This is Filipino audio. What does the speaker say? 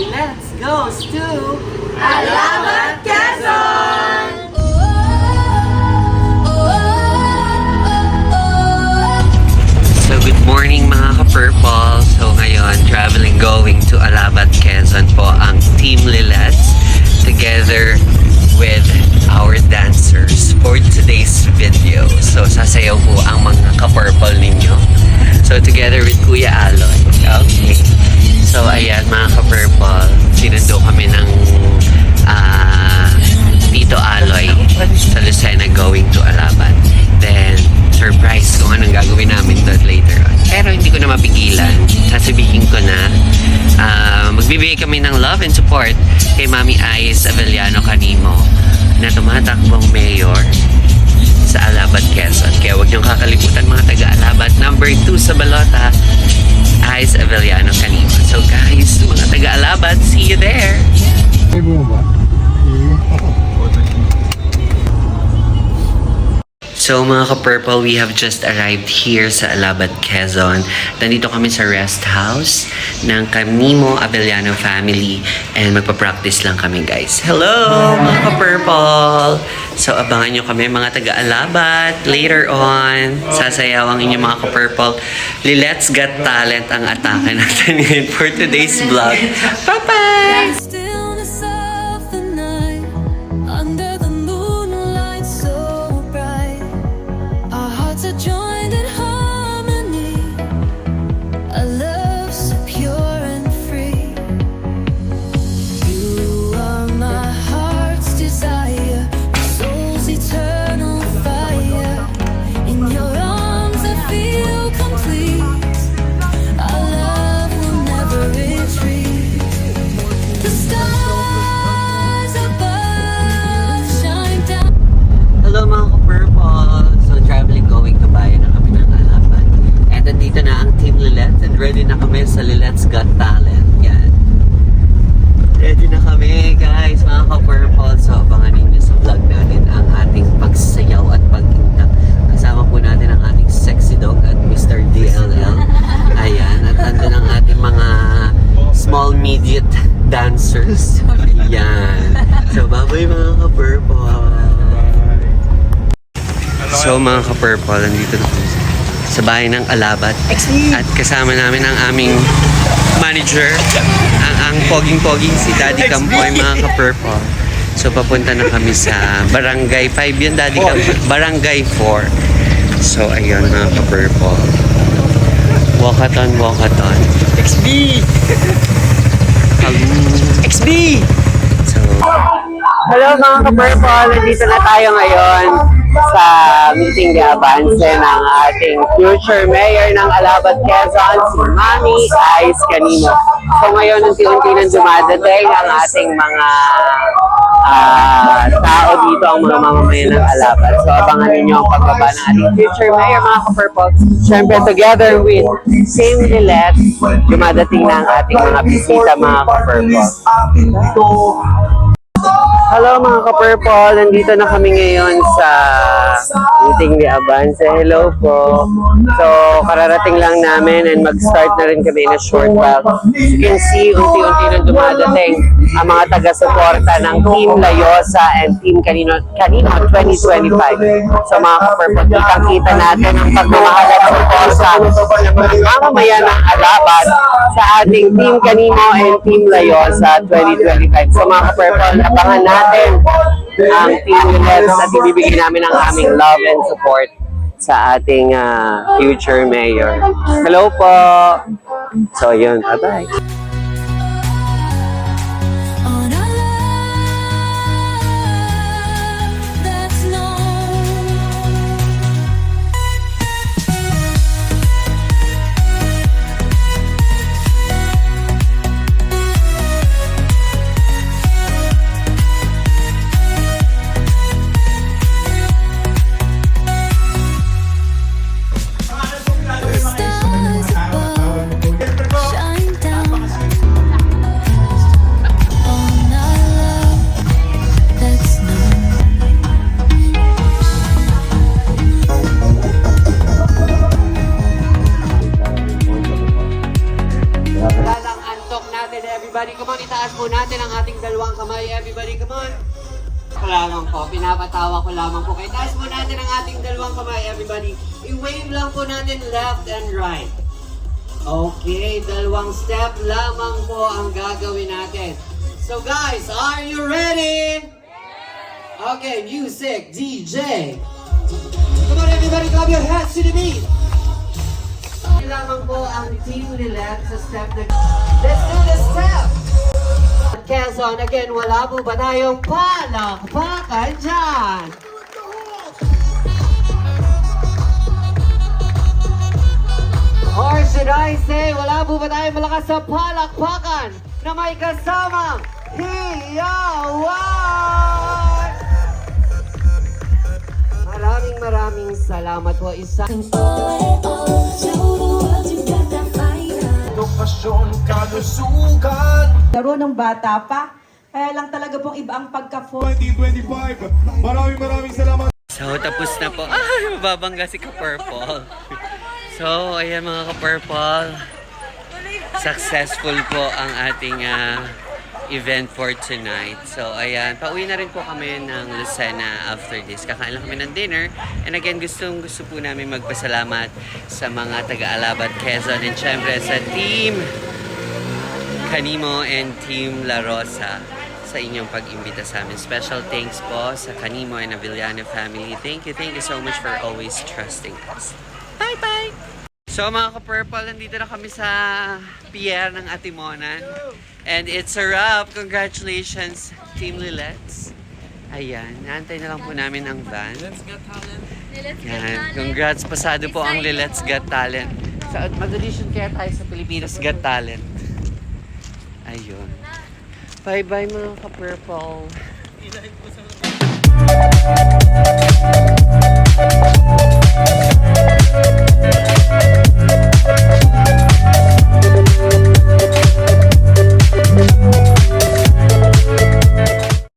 Let's goes to Alamat Quezon! So good morning mga ka-purple. So ngayon, traveling going to Alabat, Quezon po ang Team Lilets together with our dancers for today's video. So sasayaw po ang mga ka-purple ninyo. So together with Kuya Alon. Okay. So ayan mga ka-purple, sinundo kami ng ah, Tito Aloy sa Lucena going to Alabat. Then, surprise kung anong gagawin namin doon later on. Pero hindi ko na mapigilan. Sasabihin ko na ah, magbibigay kami ng love and support kay Mami Ice Avellano Canimo na tumatakbong mayor sa Alabat, Quezon. Kaya huwag niyong kakalimutan mga taga-Alabat. Number 2 sa balota, Ice Avellano Canimo. So guys, mga taga-Alabat, see you there! So mga ka-purple, we have just arrived here sa Alabat, Quezon. Nandito kami sa rest house ng Camimo Avellano family and magpa-practice lang kami guys. Hello mga ka-purple! So abangan nyo kami mga taga-Alabat later on. Sasayaw ang inyong mga ka-purple. Let's Got Talent ang atake natin ngayon for today's vlog. Bye-bye! Small mediate dancers. Yan. So bye-bye mga ka-purple! So mga ka-purple, nandito na kami sa bahay ng Alabat. At kasama namin ang aming manager, ang, ang poging-poging si Daddy Campoy, mga ka-purple. So papunta na kami sa Barangay 5 yun, Daddy Campoy. Barangay 4. So ayun mga ka-purple. Walkathon, walkathon. XB! XB! So, Hello mga ka-purple! Nandito na tayo ngayon sa meeting ni Avance ng ating future mayor ng Alabat Quezon, si Mami Ice Canino. So ngayon, unti-unti nang dumadating ang ating mga ah, tao dito, ang mga mamamayan ng Alabat. So abangan ninyo ang pagbaba ng ating future mayor mga ka-purple. Siyempre, together with Team Lilet, dumadating na ang ating mga bisita mga ka-purple. Hello mga ka-purple, nandito na kami ngayon sa meeting ni Avance. Hello po. So, kararating lang namin and mag-start na rin kami in a short while. You can see, unti-unti na dumadating ang mga taga-suporta ng Team Layosa and Team Kanino, Kanino 2025. So mga ka-purple, kitang-kita natin ang pagmamahal at suporta ng mga mamamayan ng Alabat sa ating Team Kanino and Team Layosa 2025. So mga ka-purple, abangan natin ang Team Lets at ibibigay namin ang aming love and support sa ating ah, future mayor. Hello po! So yun, bye-bye! Itaas po natin ang ating dalawang kamay. Everybody, come on. Ko lamang po, pinapatawa ko lamang po. Kaya taas po natin ang ating dalawang kamay, everybody. I-wave lang po natin left and right. Okay, dalawang step lamang po ang gagawin natin. So guys, are you ready? Okay, music, DJ. Come on everybody, clap your hands to the beat. Lamang po ang Team Lilet sa step na... Let's do the step! Quezon, again, wala po ba tayong palakpakan dyan? Or should I say, wala po ba tayong malakas sa palakpakan na may kasamang hiyawan? Maraming maraming salamat po. Isa Edukasyon, laro ng bata pa. Kaya lang talaga pong iba ang pagka-force. 2025 Maraming maraming salamat So, tapos na po. Ay, mababangga si Ka-Purple. So, ayan mga Ka-Purple. Successful po ang ating ah, event for tonight. So, ayan. Pauwi na rin po kami ng Lucena after this. Kakain lang kami ng dinner. And again, gustong gusto po namin magpasalamat sa mga taga-Alabat Quezon and syempre sa team Kanimo and Team La Rosa sa inyong pag-imbita sa amin. Special thanks po sa Kanimo and Avillano family. Thank you, thank you so much for always trusting us. Bye-bye! So mga ka-purple, nandito na kami sa pier ng Atimonan. And it's a wrap. Congratulations, Team Lilets. Ayan, naantay na lang po namin ang van. Yan, congrats. Pasado po ang Lilets Got Talent. Sa mag-audition kaya tayo sa Pilipinas Got Talent. Bye-bye mga ka-purple.